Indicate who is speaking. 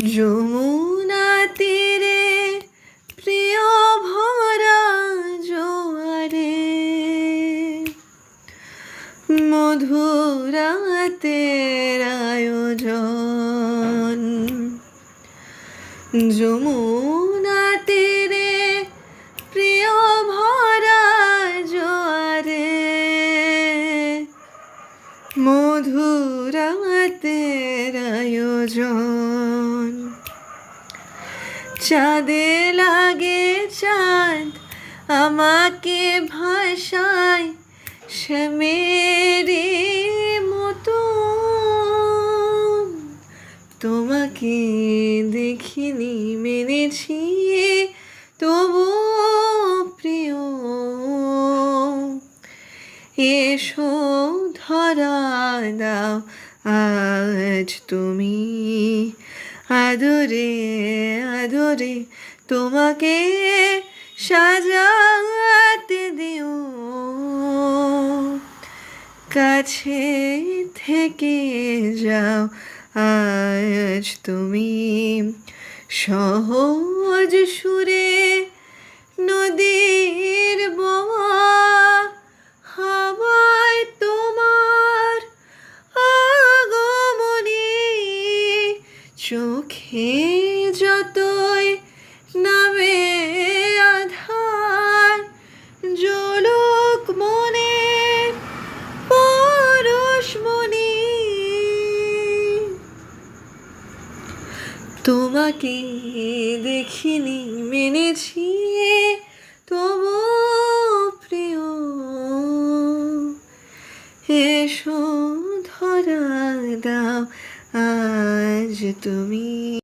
Speaker 1: যমুনা তীরে প্রিয় ভরা জোয়ারে। মধুরাতের আয়োজন। যমুনা তীরে প্রিয় ভরা জোয়ারে। মধুরাতের আয়োজন। চাঁদে লাগে চাঁদ আমাকে ভাষায়, সে মেরে মতো। তোমাকে দেখিনি, মেনেছি তবু প্রিয়। এসো ধরা দাও আজ তুমি। আদরে আদরে তোমাকে সাজাতে দিও। কাছে থেকে যাও আজ তুমি সহজ সুরে যতই নামে আধার, জলক মনে পরশমণি তোমাকে দেখিনি, মেনেছি তবু প্রিয়। এসো, ধরা দাও, আজ তুমি।